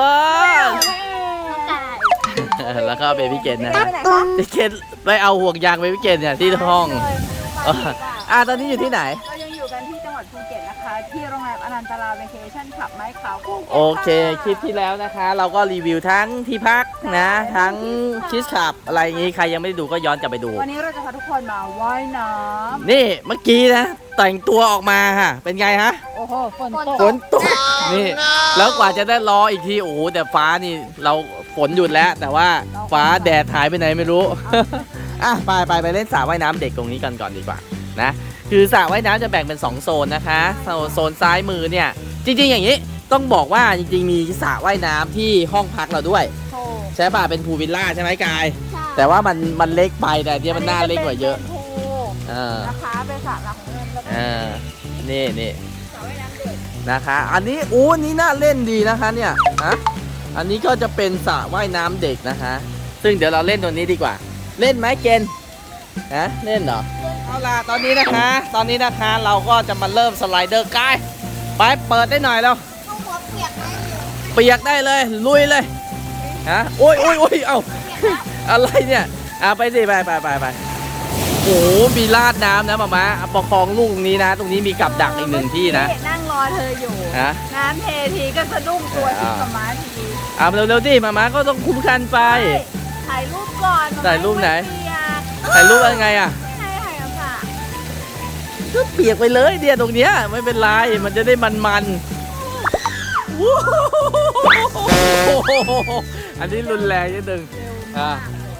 คแล้วก็เบบี้เกนนะฮะเบบี้เกนไปเอาห่วงยางเบบี้เกนเนี่ยที่ห้องอ่าตอนนี้อยู่ที่ไหน เรายังอยู่กันที่จังหวัดภูเก็ตนะคะ ที่โรงแรมอนันตลาเวเคชั่นขับไม้ขาวภูเก็โอเคคลิปที่แล้วนะคะ เราก็รีวิวทั้งที่พักนะ ทั้งชิสขับอะไรอย่างงี้ใครยังไม่ได้ดูก็ย้อนกลับไปดู วันนี้เราจะพาทุกคนมาว่ายน้ำนี่เมื่อกี้นะ แต่งตัวออกมาฮะเป็นไงฮะ โอ้โหฝนตกฝนตกนี่ แล้วกว่าจะได้รออีกทีโอ้โหแต่ฟ้านี่เราฝนหยุดแล้ว แต่ว่าฟ้าแดดหายไปไหนไม่รู้ อะไปไปไปเล่นสระว่ายน้ำเด็กตรงนี้กันก่อนดีกว่านะคือสระว่ายน้ำจะแบ่งเป็น 2 โซนนะคะโซนโซนซ้ายมือเนี่ย จริง ๆ อย่างนี้ต้องบอกว่าจริง ๆ มีสระว่ายน้ำที่ห้องพักเราด้วยโชว์ใช่ป่ะเป็นพูลวิลล่าใช่ไหมกายใช่แต่ว่ามันมันเล็กไปแต่เนี่ยมันน่าเล็กกว่าเยอะนนี้จป็นพูลเออนะคะเป็นสระหลังเงินแล้วก็เออนี่นี่สระว่าย น้ำเด็กนะคะ อันนี้อู้อันนี้น่าเล่นดีนะคะเนี่ยฮะอันนี้ก็จะเป็นสระว่ายน้ำเด็กนะคะ ซึ่งเดี๋ยวเราเล่นตัวนี้ดีกว่า เล่นไหมเกณฑ์ฮะเล่นเหรอเอาล่ะตอนนี้นะคะ ตอนนี้นะคะเราก็จะมาเริ่มสไลเดอร์กายไปเปิดได้หน่อยแล้วเอาหัวเปียกไหมเปียกได้เลยลุยเลยฮะโอ้ยโอ้ยโอ้ยเอ้าอะไรเนี่ยอะไปสิไปไปไปไป โอ้โห มีลาดน้ำนะมามาประคองลูกตรงนี้นะ ตรงนี้มีกับดักอีกหนึ่งที่นะนั่งรอเธออยู่ ฮะ น้ำเททีก็สะดุ้งตัวที่กับม้าทีอะเร็วๆดิมามาก็ต้องคุ้มกันไปถ่ายรูปก่อนถ่ายรูปไหนเปียกถ่ายรูปยังไงอะ ไม่ให้ถ่ายน้ำสระก็เปียกไปเลยเดียวตรงเนี้ยไม่เป็นไร มันจะได้มันๆวู้โหอันนี้รุนแรงนิดนึงอะ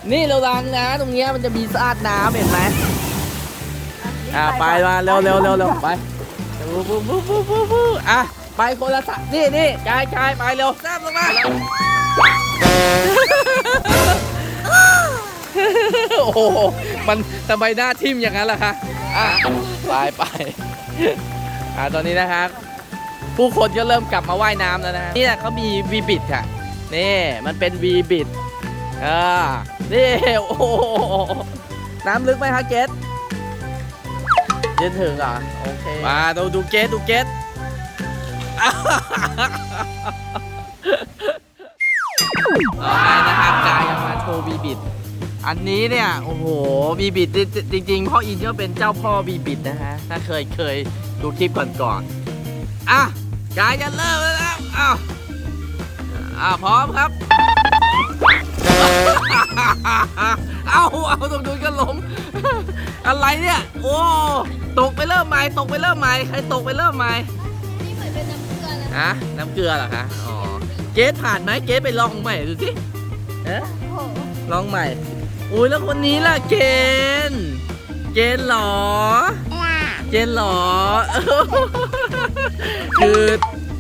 นี่ระวังนะ ตรงเนี้ยมันจะมีสาดน้ำเห็นไหมอะไปมาเร็วเร็วเร็วเร็วไปปุ๊บปุ๊บปุ๊บปุ๊บปุ๊บปุ๊บอะไปคนละสะนี่นี่กายกายไปเร็วแซบลงมาโอ้โหมันทำไมหน้าทิ่มอย่างนั้นล่ะคะอะไปไปอะตอนนี้นะครับผู้คนก็เริ่มกลับมาว่ายน้ำแล้วนะฮะนี่นะเขามีวีบิดค่ะนี่มันเป็นวีบิด อ่านี่โอ้โหน้ำลึกไหมฮะเกตเย็นถึงเหรอะโอเคมาดูดูเกตดูเกตเอาไปนะครับกายมาโชว์บีบิด อันนี้เนี่ย โอ้โหบีบิดจริงๆพ่ออินก็เป็นเจ้าพ่อบีบิดนะฮะ ถ้าเคยเคยดูคลิปก่อนๆอะกายจะเริ่มแล้วนะอ้าวอ่าพร้อมครับ เอาเอาตรงนู้นก็ล้ม อะไรเนี่ย โอ้ ตกไปเริ่มใหม่ ตกไปเริ่มใหม่ ใครตกไปเริ่มใหม่ นี่เหมือนเป็นน้ำเกลือเลยฮะ น้ำเกลือเหรอคะ อ๋อ เกสผ่านไหมเกสไปลองใหม่ดูสิเอ๊ะโอ้โหลองใหม่ อุ้ยแล้วคนนี้ล่ะเกณฑ์เกณฑ์เหรอเกณฑ์เหรอ คือ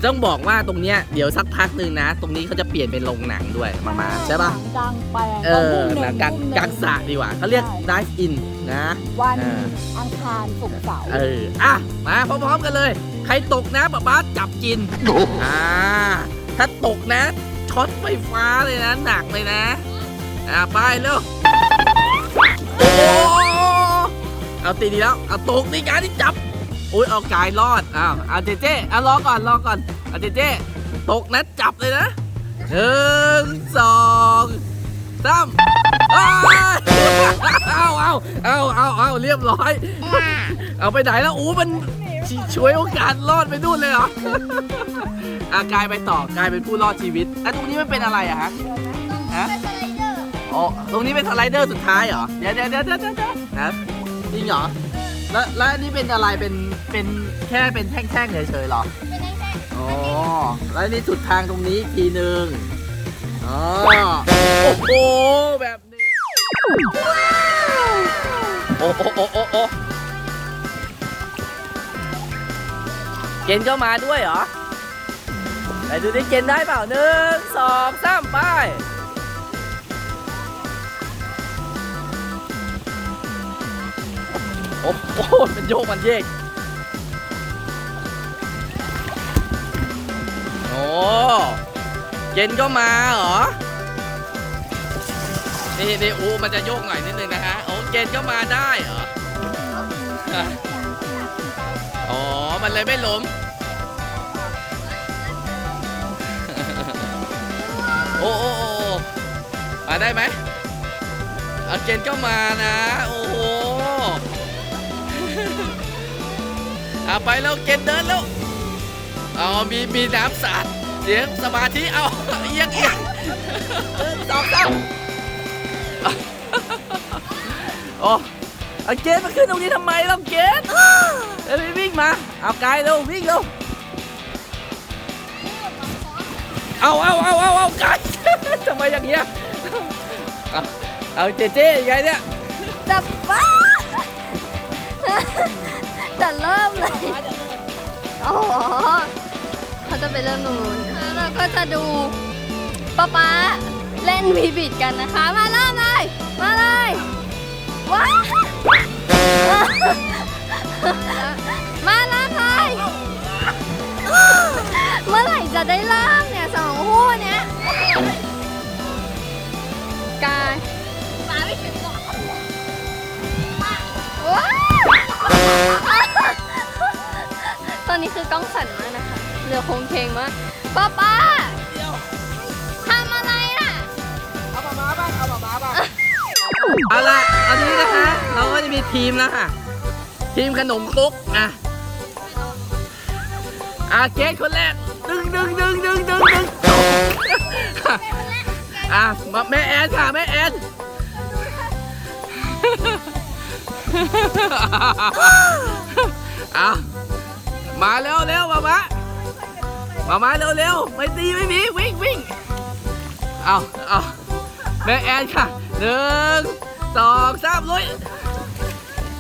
ต้องบอกว่าตรงเนี้ยเดี๋ยวสักพักหนึ่งนะ ตรงนี้เขาจะเปลี่ยนเป็นโรงหนังด้วยมามาใช่ปะกลางแปลงเออหนังกลางกลางสระดีกว่าเขาเรียก dive in นะวันเอออังคารศุกร์เสาร์เอออะมาพร้อมๆกันเลย ใครตกนะป๊าป๊าจับกินอ่าถ้าตกนะช็อตไฟฟ้าเลยนะหนักเลยนะอ่าไปเร็วโอ้โหเอาตีดีแล้วเอาตกนี่การที่จับ อุ้ยเอากายรอดอ้าวเอาเจเจเอารอก่อนรอก่อนเอาเจเจตกนะจับเลยนะหนึ่งสองสามอ้าวเอาเอาเอาเอาเอาเรียบร้อย เอาไปไหนแล้วอู้มันชช่วยโอกาสรอดไปนู่นเลยเหรออากายไปต่อกลายเป็นผู้รอดชีวิตแล้วตรงนี้มันเป็นอะไรอะฮะฮะเป็นสไลเดอร์อ๋อตรงนี้เป็นสไลเดอร์สุดท้ายเหรอ เดี๋ยวเดี๋ยวเดี๋ยวเดี๋ยวเดี๋ยวนะจริงเหรอ แล้วแล้วอันนี้เป็นอะไรเป็น เป็นแค่เป็นแท่งๆเฉยๆเหรอ เป็นแท่งอ๋อ แล้วนี่สุดทางตรงนี้อีกทีหนึ่งอ๋อ โอ้โห แบบนี้ โอ้โอ้โอ้โอ้โอ้เกณฑ์ก็มาด้วยเหรอ ไหนดูดิเกณฑ์ได้เปล่าหนึ่งสองสามไป โอ้โหมันโยกมันเยก ย็นก็มาเหรอ นี่นี่อูมันจะโยกหน่อยนิดนึงนะฮะ โอ้เย็นก็มาได้เหรอ อ๋อ มันเลยไม่ล้ม โอ้โอ้โอ้มาได้ไหมๆอาเกนก็มานะ โอ้โหเอาไปแล้วเกนเดินแล้ว เอามีมีน้ำสาด สียงสมาธิเอาเอียงเอียงหนึ่งสองสามโอ้เอาเกนมาขึ้นตรงนี้ทำไมล่ะเกนเอ้ยวิ่งมา เอากายเร็ววิ่งเร็วเอาเอาเอาเอาเอากายทำไมอย่างเงี้ยเอาเจเจยังไงเนี่ยจะบ้าจะเริ่มเลย อ๋อ เขาจะไปเริ่มตรงนู้นแล้วเราก็จะดูป๊าป๊าเล่นบีบิดกันนะคะ มาเริ่มเลย มาเลยว้าวมาเริ่มเลยเมื่อไหร่จะได้เริ่มเนี่ยสองคู่เนี้ยกายมาไม่ถึงหรอกว้าวตอนนี้คือกล้องสั่นมากนะ เหลือโครงเพลงมากป้าป้าทำอะไรน่ะ เอามาบ้างเอามาบ้างเอาละอันนี้นะคะ เราก็จะมีทีมแล้วค่ะ ทีมขนมครกอะอาเกตคนแรกดึงดึงดึงดึงดึงดึงอะมาแม่แอนค่ะแม่แอนเอามาเร็วเร็วมามา มามาเร็วเร็วไม่ตีไม่มีวิ่งวิ่งเอาเอาแม่แอนค่ะหนึ่งสองสามลุย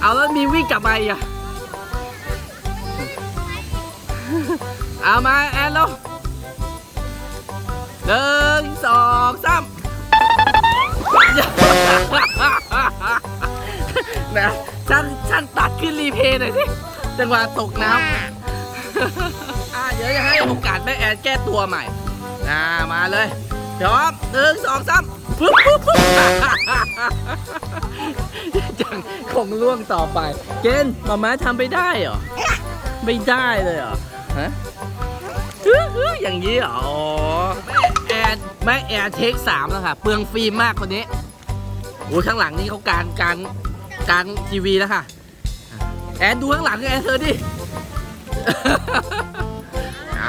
เอาแล้วมีวิ่งกลับมาอีกอะเอามาแอนแล้วหนึ่งสองสามนะช่างช่างตัดขึ้นรีเพย์หน่อยสิจังหวะตกน้ำ อะเดี๋ยวจะให้โอกาสแม่แอนแก้ตัวใหม่อ่ามาเลยพร้อมหนึ่งสองสามปุ๊บปุ๊บปุ๊บจังคงล่วงต่อไป เกณฑ์มาม้าทำไปได้เหรอ ไม่ได้เลยเหรอฮะอื้ออื้ออย่างนี้เหรอแม่แอนแม่แอนเทคสามแล้วค่ะ เปลืองฟิล์มมากคนนี้โอ้ยข้างหลังนี่เขากางกางกางทีวีแล้วค่ะ แอนดูข้างหลังแอนเธอดิ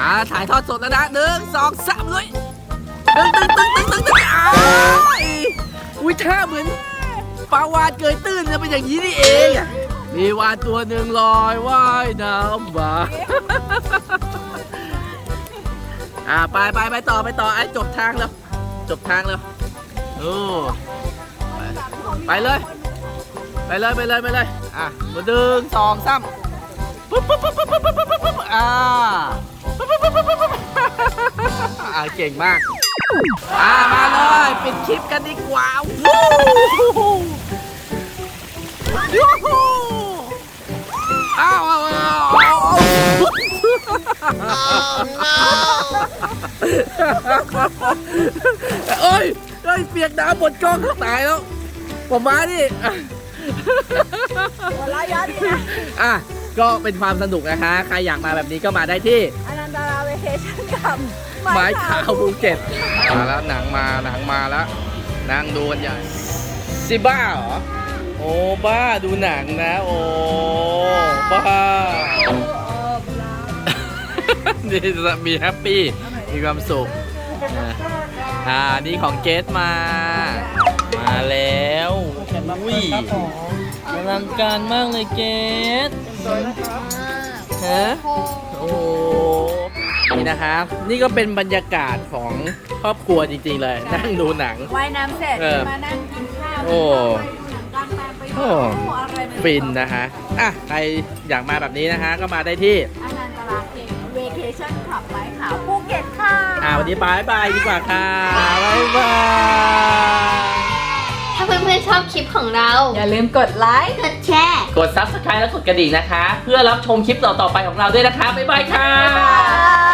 าถ่ายทอดสดแล้วนะหนึ่งสองสามเลยตึ้งตึ้งตึ้งตึ้งตึ้งตึ้งอ้าวอุ้ยท่าเหมือนปลาวาฬเกยตื้นจะเป็นอย่างนี้นี่เองมีวาฬตัวหนึ่งลอยว่ายน้ำมาอ่าไปไปไปต่อไปต่อไอ้จบทางแล้ว จบทางแล้วโอ้ไปเลย ไปเลยไปเลยไปเลยอะหนึ่งสองสามปุ๊บปุ๊บปุ๊บปุ๊บปุ๊บปุ๊บปุ๊บอ้าว เก่งมากอ่ามาเลยปิดคลิปกันดีกว่าวู้ยูฮูอ้าวอ้าวอ้าวอ้าวเอ้ยเอ้ยเปียกน้ำหมดกล้องตายแล้วผมมาดิอะหัวเราะเยอะดีนะอะก็เป็นความสนุกนะคะ ใครอยากมาแบบนี้ก็มาได้ที่อนันตาราเวเคชั่นกับ ไม้ขาวภูเก็ตมาแล้วหนังมาหนังมาแล้วนั่งดูกันใหญ่ซิบ้าเหรอโอ้บ้าดูหนังนะ โอ้บ้านี่มีแฮปปี้มีความสุขอะอ่านี่ของเกสมา มาแล้วอุ้ยอลังการมากเลยเกสฮะโอ้โห นี่นะครับ นี่ก็เป็นบรรยากาศของครอบครัวจริงๆเลยนั่งดูหนัง ว่ายน้ำเสร็จเออมานั่งกินข้าวโอ้ไปดูหนังกลางแปลงไปดูโอ้อะไรไม่รู้ฟินนะฮะอะใครอยากมาแบบนี้นะฮะก็มาได้ที่ อนันตราเวเคชั่นขับไม้ขาวภูเก็ตค่ะอ่าวันนี้บายบายดีกว่าค่ะบายบาย ถ้าเพื่อนๆชอบคลิปของเรา อย่าลืมกดไลค์กดแชร์ กด subscribe และกดกระดิ่งนะคะ เพื่อรับชมคลิปต่อๆไปของเราด้วยนะคะ บ๊ายบายค่ะบ๊ายบาย